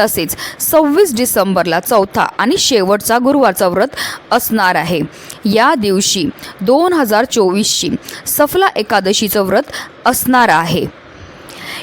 तसेच सव्वीस डिसेंबरला चौथा आणि शेवटचा गुरुवारचा व्रत असणार आहे. या दिवशी दोन हजार चोवीसची सफला एकादशीचं व्रत असणार आहे.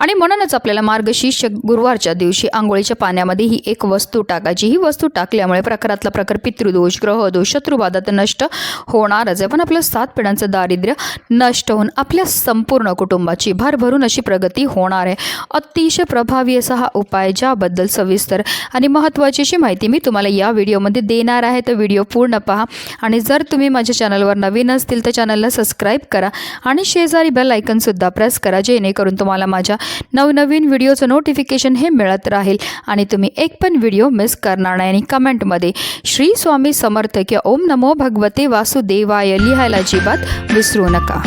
आणि म्हणूनच आपल्याला मार्गशीर्ष गुरुवारच्या दिवशी आंघोळीच्या पाण्यामध्ये ही एक वस्तू टाकायची. ही वस्तू टाकल्यामुळे प्रकारातला प्रकार पितृदोष ग्रहदोष शत्रुबाधा तर नष्ट होणारच आहे. पण आपल्या सात पिढ्यांचं दारिद्र्य नष्ट होऊन आपल्या संपूर्ण कुटुंबाची भरभरून अशी प्रगती होणार आहे. अतिशय प्रभावी असा हा उपाय ज्याबद्दल सविस्तर आणि महत्त्वाची अशी माहिती मी तुम्हाला या व्हिडिओमध्ये देणार आहे. तर व्हिडिओ पूर्ण पहा. आणि जर तुम्ही माझ्या चॅनलवर नवीन असतील तर चॅनलला सबस्क्राईब करा आणि शेजारी बेल आयकनसुद्धा प्रेस करा जेणेकरून तुम्हाला माझ्या नवनवीन व्हिडिओचं नोटिफिकेशन हे मिळत राहील. आणि तुम्ही एक पण व्हिडिओ मिस करणार नाही आणि कमेंटमध्ये श्री स्वामी समर्थ किंवा ओम नमो भगवते वासुदेवाय लिहायला अजिबात विसरू नका.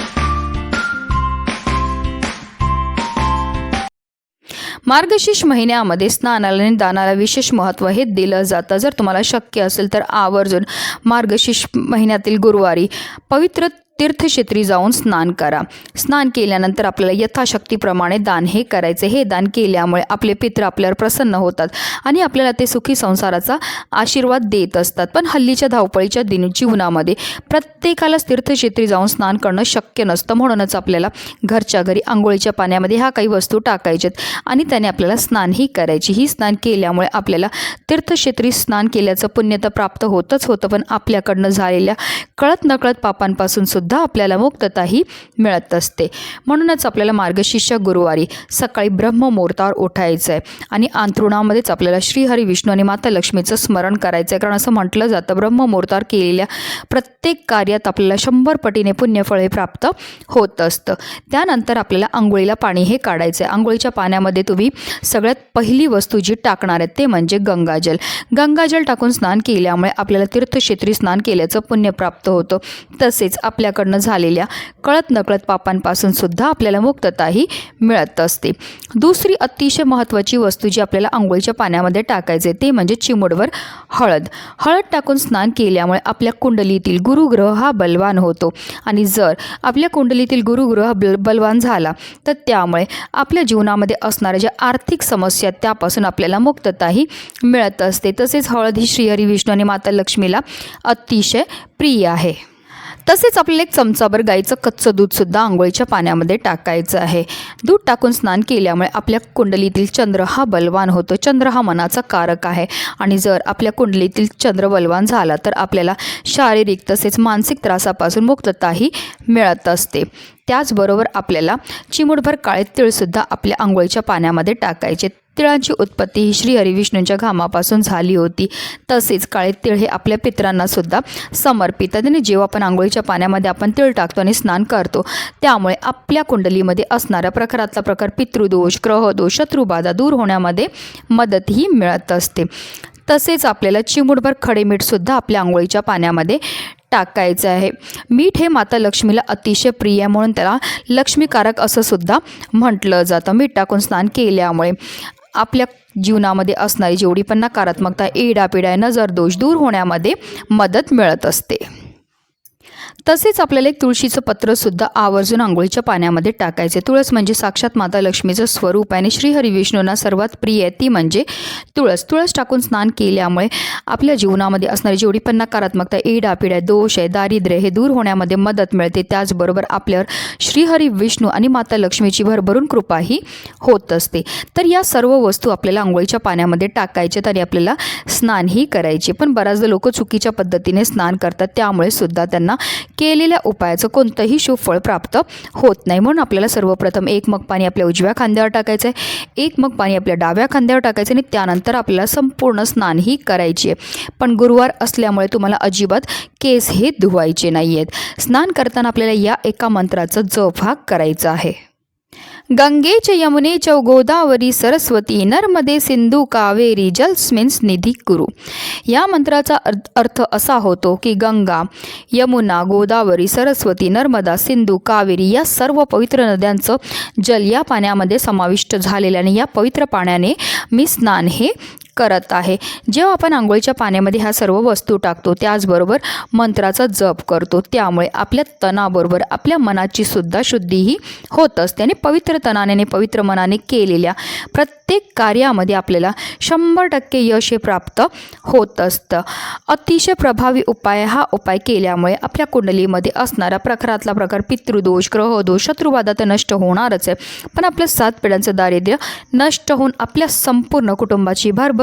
मार्गशीर्ष महिन्यामध्ये स्नानाला आणि दानाला विशेष महत्त्व हे दिलं जातं. जर तुम्हाला शक्य असेल तर आवर्जून मार्गशीर्ष महिन्यातील गुरुवारी पवित्र तीर्थक्षेत्री जाऊन स्नान करा. स्नान केल्यानंतर आपल्याला यथाशक्तीप्रमाणे दान हे करायचे. हे दान केल्यामुळे आपले पित्र आपल्यावर प्रसन्न होतात आणि आपल्याला ते सुखी संसाराचा आशीर्वाद देत असतात. पण हल्लीच्या धावपळीच्या दिन जीवनामध्ये प्रत्येकालाच तीर्थक्षेत्री जाऊन स्नान करणं शक्य नसतं. म्हणूनच आपल्याला घरच्या घरी आंघोळीच्या पाण्यामध्ये ह्या काही वस्तू टाकायच्यात आणि त्याने आपल्याला स्नानही करायची. ही स्नान केल्यामुळे आपल्याला तीर्थक्षेत्री स्नान केल्याचं पुण्य तर प्राप्त होतच होतं पण आपल्याकडनं झालेल्या कळत नकळत पापांपासून सुद्धा सुद्धा आपल्याला मुक्तताही मिळत असते. म्हणूनच आपल्याला मार्गशीर्ष गुरुवारी सकाळी ब्रह्ममुहूर्तावर उठायचं आहे आणि अंथरुणामध्येच आपल्याला श्रीहरी विष्णू आणि माता लक्ष्मीचं स्मरण करायचं आहे कारण असं म्हटलं जातं ब्रह्ममुहूर्तावर केलेल्या प्रत्येक कार्यात आपल्याला शंभर पटीने पुण्यफळ हे प्राप्त होत असतं. त्यानंतर आपल्याला आंघोळीला पाणी हे काढायचं आहे आंघोळीच्या पाण्यामध्ये तुम्ही सगळ्यात पहिली वस्तू जी टाकणार आहेत ते म्हणजे गंगाजल. गंगाजल टाकून स्नान केल्यामुळे आपल्याला तीर्थक्षेत्री स्नान केल्याचं पुण्य प्राप्त होतं. तसेच आपल्या आपल्याकडनं झालेल्या कळत नकळत पापांपासून सुद्धा आपल्याला मुक्तताही मिळत असते. दुसरी अतिशय महत्त्वाची वस्तू जी आपल्याला आंघोळीच्या पाण्यामध्ये टाकायचे ते म्हणजे चिमुडवर हळद. हळद टाकून स्नान केल्यामुळे आपल्या कुंडलीतील गुरुग्रह हा बलवान होतो. आणि जर आपल्या कुंडलीतील गुरुग्रह बल बलवान झाला तर त्यामुळे आपल्या जीवनामध्ये असणाऱ्या ज्या आर्थिक समस्या आहेत, त्यापासून आपल्याला मुक्तताही मिळत असते. तसेच हळद ही श्रीहरी विष्णू आणि माता लक्ष्मीला अतिशय प्रिय आहे. तसेच आपल्याला एक चमचाभर गाईचं कच्चं दूधसुद्धा आंघोळीच्या पाण्यामध्ये टाकायचं आहे. दूध टाकून स्नान केल्यामुळे आपल्या कुंडलीतील चंद्र हा बलवान होतो. चंद्र हा मनाचा कारक आहे. आणि जर आपल्या कुंडलीतील चंद्र बलवान झाला तर आपल्याला शारीरिक तसेच मानसिक त्रासापासून मुक्तताही मिळत असते. त्याचबरोबर आपल्याला चिमूटभर काळे तिळसुद्धा आपल्या आंघोळीच्या पाण्यामध्ये टाकायचे. तिळांची उत्पत्ती ही श्री हरिविष्णूंच्या घामापासून झाली होती. तसेच काळे तिळ हे आपल्या पित्रांना सुद्धा समर्पित. आणि जेव्हा आपण आंघोळीच्या पाण्यामध्ये आपण तिळ टाकतो आणि स्नान करतो. त्यामुळे आपल्या कुंडलीमध्ये असणाऱ्या प्रकारातला प्रकार पितृदोष ग्रहदोष शत्रुबाधा दूर होण्यामध्ये मदतही मिळत असते. तसेच आपल्याला चिमूटभर खडे मीठसुद्धा आपल्या आंघोळीच्या पाण्यामध्ये टाकायचं आहे. मीठ हे माता लक्ष्मीला अतिशय प्रिय आहे म्हणून त्याला लक्ष्मीकारक असं सुद्धा म्हटलं जातं. मीठ टाकून स्नान केल्यामुळे आपल्या जीवनामध्ये असणारी जेवढी पण नकारात्मकता एडापिडा नजर दोष दूर होण्यामध्ये मदत मिळत असते. तसेच आपल्याला एक तुळशीचं पत्रसुद्धा आवर्जून आंघोळीच्या पाण्यामध्ये टाकायचे तुळस म्हणजे साक्षात माता लक्ष्मीचं स्वरूप आहे आणि श्रीहरी विष्णूंना सर्वात प्रिय आहे. ती म्हणजे तुळस. तुळस टाकून स्नान केल्यामुळे आपल्या जीवनामध्ये असणारी जेवढी पण नकारात्मकता एडापिड्या दोष आहे दारिद्र्य हे दूर होण्यामध्ये मदत मिळते. त्याचबरोबर आपल्यावर श्रीहरी विष्णू आणि माता लक्ष्मीची भरभरून कृपाही होत असते. तर या सर्व वस्तू आपल्याला आंघोळीच्या पाण्यामध्ये टाकायच्यात आणि आपल्याला स्नानही करायचे पण बऱ्याचदा लोक चुकीच्या पद्धतीने स्नान करतात. त्यामुळे सुद्धा त्यांना केलेल्या उपायाचं कोणतंही शुभफळ प्राप्त होत नाही. म्हणून आपल्याला सर्वप्रथम एक मग पाणी आपल्या उजव्या खांद्यावर टाकायचं आहे एक मग पाणी आपल्या डाव्या खांद्यावर टाकायचं आणि त्यानंतर आपल्याला संपूर्ण स्नानही करायची आहे. पण गुरुवार असल्यामुळे तुम्हाला अजिबात केस हे धुवायचे नाही आहेत स्नान करताना आपल्याला या एका मंत्राचा जप हा करायचा आहे. गंगेच यमुने च गोदावरी सरस्वती नर्मदे सिंधू कावेरी जलस्मिन्स निधी गुरु या मंत्राचा अर्थ अर्थ असा होतो की गंगा यमुना गोदावरी सरस्वती नर्मदा सिंधू कावेरी या सर्व पवित्र नद्यांचं जल या पाण्यामध्ये समाविष्ट झालेल्याने या पवित्र पाण्याने मी स्नान हे करत आहे. जेव्हा आपण आंघोळीच्या पाण्यामध्ये ह्या सर्व वस्तू टाकतो त्याचबरोबर मंत्राचा जप करतो त्यामुळे आपल्या तणाबरोबर आपल्या मनाची सुद्धा शुद्धीही होत असते आणि पवित्र तणाने पवित्र मनाने केलेल्या प्रत्येक कार्यामध्ये आपल्याला शंभर टक्के यश हे प्राप्त होत असतं. अतिशय प्रभावी उपाय हा उपाय केल्यामुळे आपल्या कुंडलीमध्ये असणारा प्रकारातला प्रकार पितृदोष ग्रहदोष शत्रुवादा तर नष्ट होणारच आहे. पण आपल्या सात पिढ्यांचं दारिद्र्य नष्ट होऊन आपल्या संपूर्ण कुटुंबाची भरभर